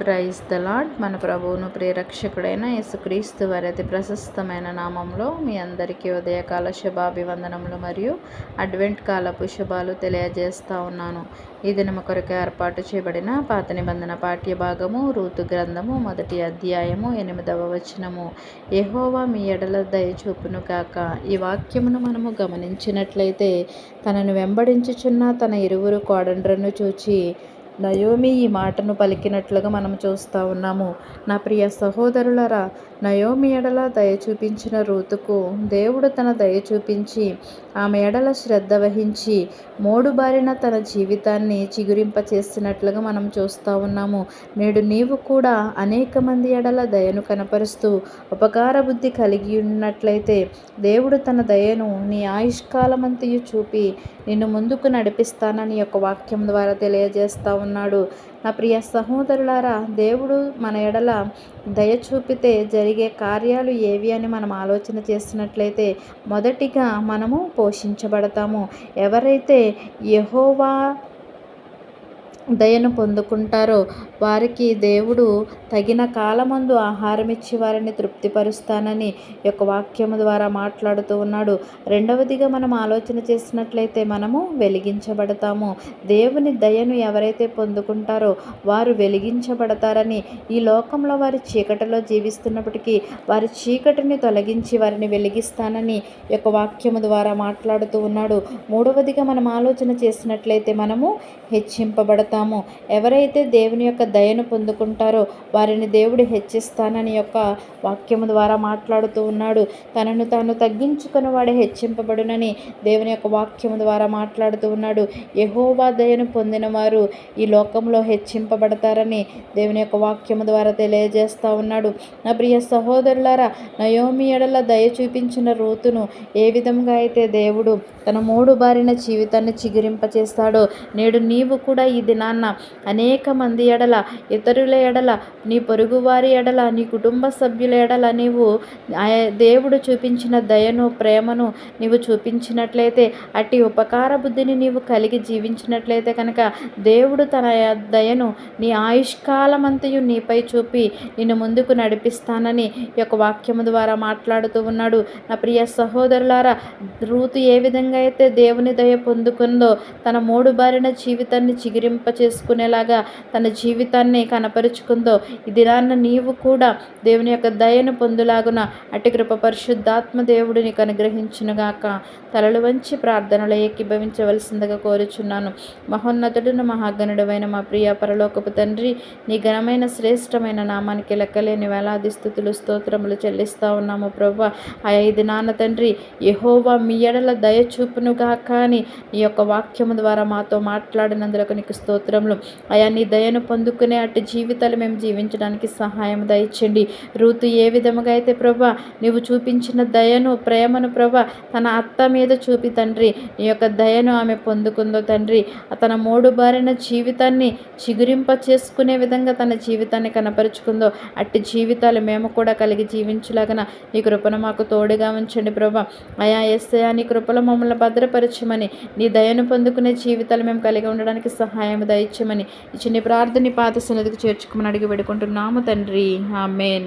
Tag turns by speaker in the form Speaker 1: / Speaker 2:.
Speaker 1: Praise the lord మన ప్రభువును ప్రియరక్షకుడైన యేసుక్రీస్తు వారి అతి ప్రశస్తమైన నామంలో మీ అందరికీ ఉదయకాల శుభాభివందనములు మరియు అడ్వెంట్ కాలపు శుభాలు తెలియజేస్తూ ఉన్నాను. ఈ దినము కొరకు ఏర్పాటు చేయబడిన పాత నిబంధన పాఠ్య భాగము రూతు గ్రంథము మొదటి అధ్యాయము ఎనిమిదవ వచనము. ఎహోవా మీ ఎడల దయచూపును కాక ఈ వాక్యమును మనము గమనించినట్లయితే తనను వెంబడించుచున్న తన ఇరువురు కోడండ్రను చూచి నయోమి ఈ మాటను పలికినట్లుగా మనం చూస్తూ ఉన్నాము. నా ప్రియ సహోదరులరా నయోమి ఎడల దయ చూపించిన రూతుకు దేవుడు తన దయ చూపించి ఆమె ఎడల శ్రద్ధ వహించి మూడు బారిన తన జీవితాన్ని చిగురింప చేసినట్లుగా మనం చూస్తూ ఉన్నాము. నేడు నీవు కూడా అనేక మంది ఎడల దయను కనపరుస్తూ ఉపకార బుద్ధి కలిగి ఉన్నట్లయితే దేవుడు తన దయను నీ ఆయుష్కాలమంతయు చూపి నిన్ను ముందుకు నడిపిస్తానని యొక్క వాక్యం ద్వారా తెలియజేస్తూ ఉన్నాడు. నా ప్రియ సహోదరులారా దేవుడు మన ఎడల దయ చూపితే జరిగే కార్యాలు ఏవి అని మనం ఆలోచన చేసినట్లయితే మొదటిగా మనము పోషించబడతాము. ఎవరైతే యహోవా దయను పొందుకుంటారో వారికి దేవుడు తగిన కాలమందు ఆహారం ఇచ్చి వారిని తృప్తిపరుస్తానని యొక్క వాక్యము ద్వారా మాట్లాడుతూ ఉన్నాడు. రెండవదిగా మనం ఆలోచన చేసినట్లయితే మనము వెలిగించబడతాము. దేవుని దయను ఎవరైతే పొందుకుంటారో వారు వెలిగించబడతారని ఈ లోకంలో వారి చీకటిలో జీవిస్తున్నప్పటికీ వారి చీకటిని తొలగించి వారిని వెలిగిస్తానని యొక్క వాక్యము ద్వారా మాట్లాడుతూ ఉన్నాడు. మూడవదిగా మనం ఆలోచన చేసినట్లయితే మనము హెచ్చింపబడతాము ఎవరైతే దేవుని యొక్క దయను పొందుకుంటారో వారిని దేవుడు హెచ్చిస్తానని యొక్క వాక్యము ద్వారా మాట్లాడుతూ ఉన్నాడు. తనను తాను తగ్గించుకుని వాడు హెచ్చింపబడునని దేవుని యొక్క వాక్యము ద్వారా మాట్లాడుతూ ఉన్నాడు. యహోవా దయను పొందిన వారు ఈ లోకంలో హెచ్చింపబడతారని దేవుని యొక్క వాక్యము ద్వారా తెలియజేస్తూ ఉన్నాడు. నా ప్రియ సహోదరులారా నయోమి ఎడల దయ చూపించిన రూతును ఏ విధంగా అయితే దేవుడు తన మూడు బారిన జీవితాన్ని చిగురింపచేస్తాడో నేడు నీవు కూడా ఈ నాన్న అనేక మంది ఎడల ఇతరుల ఎడల నీ పొరుగువారి ఎడల నీ కుటుంబ సభ్యుల ఎడల నీవు దేవుడు చూపించిన దయను ప్రేమను నీవు చూపించినట్లయితే అట్టి ఉపకార బుద్ధిని నీవు కలిగి జీవించినట్లయితే కనుక దేవుడు తన దయను నీ ఆయుష్కాలమంతయు నీపై చూపి నిన్ను ముందుకు నడిపిస్తానని యొక్క వాక్యము ద్వారా మాట్లాడుతూ ఉన్నాడు. నా ప్రియ సహోదరులారా రూతు ఏ విధంగా అయితే దేవుని దయ పొందుకుందో తన మూడు బారిన జీవితాన్ని చిగిరింప చేసుకునేలాగా తన జీవితాన్ని కనపరుచుకుందో ఈ దినాన్న నీవు కూడా దేవుని యొక్క దయను పొందులాగున అటు కృప పరిశుద్ధాత్మ దేవుడిని కనుగ్రహించునుగాక. తలలు వంచి ప్రార్థనలు ఏకీభవించవలసిందిగా కోరుచున్నాను. మహోన్నతుడును మహాగణుడమైన మా ప్రియ పరలోకపు తండ్రి నీ ఘనమైన శ్రేష్టమైన నామానికి లెక్కలేని వేలాది స్థుతులు స్తోత్రములు చెల్లిస్తూ ఉన్నాము ప్రభా ఆ ఐదు నాన్న తండ్రి యహోవా మీ ఎడల దయ చూపునుగాక అని నీ యొక్క వాక్యము ద్వారా మాతో మాట్లాడినందులకు నీకు స్తోత్రంలో. అయా నీ దయను పొందుకునే అటు జీవితాలు మేము జీవించడానికి సహాయం దయచండి. రూతు ఏ విధముగా అయితే ప్రభా నీవు చూపించిన దయను ప్రేమను ప్రభా తన అత్త మీద చూపి తండ్రి. నీ యొక్క దయను ఆమె పొందుకుందో తండ్రి. తన మూడు బారిన జీవితాన్ని చిగురింప చేసుకునే విధంగా తన జీవితాన్ని కనపరుచుకుందో అట్టి జీవితాలు మేము కూడా కలిగి జీవించలాగన నీ కృపను మాకు తోడుగా ఉంచండి ప్రభా. అయా ఎస్ఐ నీ కృపలో మమ్మల్ని భద్రపరచమని నీ దయను పొందుకునే జీవితాలు మేము కలిగి ఉండడానికి సహాయం దయచేయమని ఇచ్చిన ప్రార్థన పాత సన్నిధికి చేర్చుకోమని అడిగి పెడుకుంటున్నాము తండ్రి. ఆమెన్.